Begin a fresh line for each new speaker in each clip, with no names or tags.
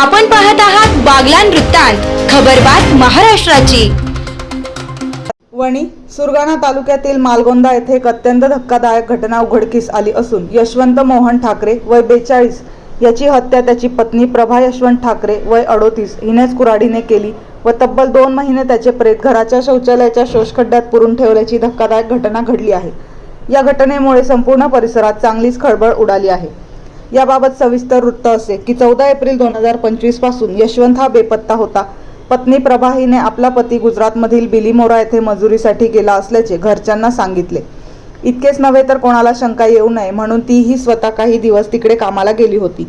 आपण पाहत आहात बागलान वृत्तांत खबरबात महाराष्ट्राची.
वणी सुरगाणा तालुक्यातील मालगोंदा येथे एक अत्यंत धक्कादायक घटना उघडकीस आली असून यशवंत मोहन ठाकरे वय बेचाळीस याची हत्या त्याची पत्नी प्रभा यशवंत ठाकरे वय अडोतीस हिनेच कुऱ्हाडीने केली व तब्बल दोन महिने त्याचे प्रेत घराच्या शौचालयाच्या शोषखड्ड्यात पुरून ठेवल्याची धक्कादायक घटना घडली आहे. या घटनेमुळे संपूर्ण परिसरात चांगलीच खळबळ उडाली आहे. याबाबत सविस्तर वृत्त असे की चौदा एप्रिल दोन हजार पंचवीसपासून यशवंत हा बेपत्ता होता. पत्नी प्रभा हिने आपला पती गुजरातमधील बिलीमोरा येथे मजुरीसाठी गेला असल्याचे घरच्यांना सांगितले. इतकेच नव्हे तर कोणाला शंका येऊ नये म्हणून तीही स्वतः काही दिवस तिकडे कामाला गेली होती.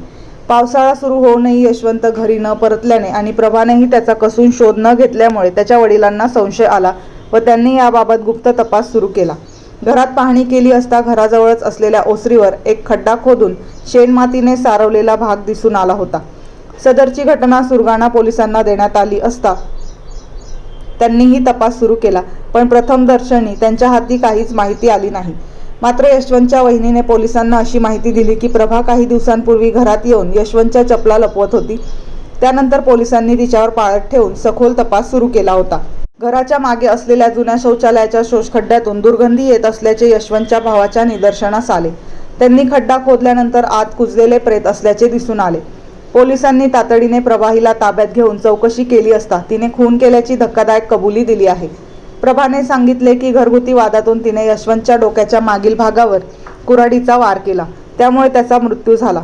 पावसाळा सुरू होऊनही यशवंत घरी न परतल्याने आणि प्रभानेही त्याचा कसून शोध न घेतल्यामुळे त्याच्या वडिलांना संशय आला व त्यांनी याबाबत गुप्त तपास सुरू केला. घरात पाहणी केली असता घराजवळच असलेल्या ओसरीवर एक खड्डा खोदून शेणमातीने सारवलेला भाग दिसून आला होता. सदरची घटना सुरगाणा पोलिसांना देण्यात आली असता त्यांनीही तपास सुरू केला पण प्रथमदर्शनी त्यांच्या हाती काहीच माहिती आली नाही. मात्र यशवंतच्या वहिनीने पोलिसांना अशी माहिती दिली की प्रभा काही दिवसांपूर्वी घरात येऊन यशवंतच्या चपला लपवत होती. त्यानंतर पोलिसांनी तिच्यावर पाळत ठेवून सखोल तपास सुरू केला होता. घराच्या मागे असलेल्या जुन्या शौचालयाच्या शोषखड्ड्यातून दुर्गंधी येत असल्याचे यशवंतच्या भावाच्या निदर्शनास आले. त्यांनी खड्डा खोदल्यानंतर आत कुजलेले प्रेत असल्याचे दिसून आले. पोलिसांनी तातडीने प्रभाहीला ताब्यात घेऊन चौकशी केली असता तिने खून केल्याची धक्कादायक कबुली दिली आहे. प्रभाने सांगितले की घरगुती वादातून तिने यशवंतच्या डोक्याच्या मागील भागावर कुऱ्हाडीचा वार केला. त्यामुळे त्याचा मृत्यू झाला.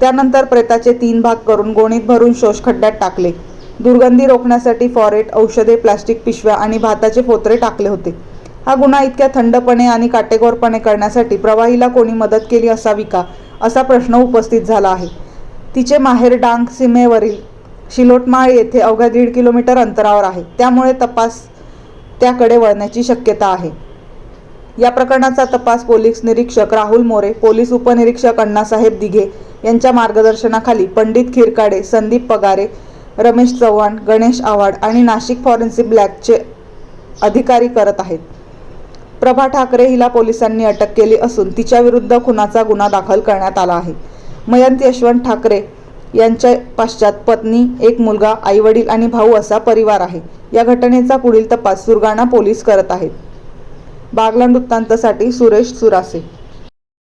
त्यानंतर प्रेताचे तीन भाग करून गोणीत भरून शोषखड्ड्यात टाकले. दुर्गंधी रोखण्यासाठी फॉरेट औषधे प्लास्टिक पिशव्या आणि भाताचे फोत्रे टाकले होते. हा गुन्हा इतक्या थंडपणे आणि काटेकोरपणे करण्यासाठी प्रवाहीला कोणी मदत केली असावी का असा प्रश्न उपस्थित झाला आहे. तिचे माहेर डांग सीमेवरील शिलोटमाळ येथे अवघ्या दीड किलोमीटर अंतरावर आहे. त्यामुळे तपास त्याकडे वळण्याची शक्यता आहे. या प्रकरणाचा तपास पोलीस निरीक्षक राहुल मोरे पोलीस उपनिरीक्षक अण्णासाहेब दिघे यांच्या मार्गदर्शनाखाली पंडित खिरकाडे संदीप पगारे रमेश चव्हाण गणेश आव्हाड आणि नाशिक फॉरेन्सिक ब्लॅकचे अधिकारी करत आहेत. प्रभा ठाकरे हिला पोलिसांनी अटक केली असून तिच्याविरुद्ध खुनाचा गुन्हा दाखल करण्यात आला आहे. मयंत यशवंत ठाकरे यांच्या पश्चात पत्नी एक मुलगा आईवडील आणि भाऊ असा परिवार आहे. या घटनेचा पुढील तपास सुरगाणा पोलीस करत आहेत. बागला वृत्तांतसाठी सुरेश सुरासे.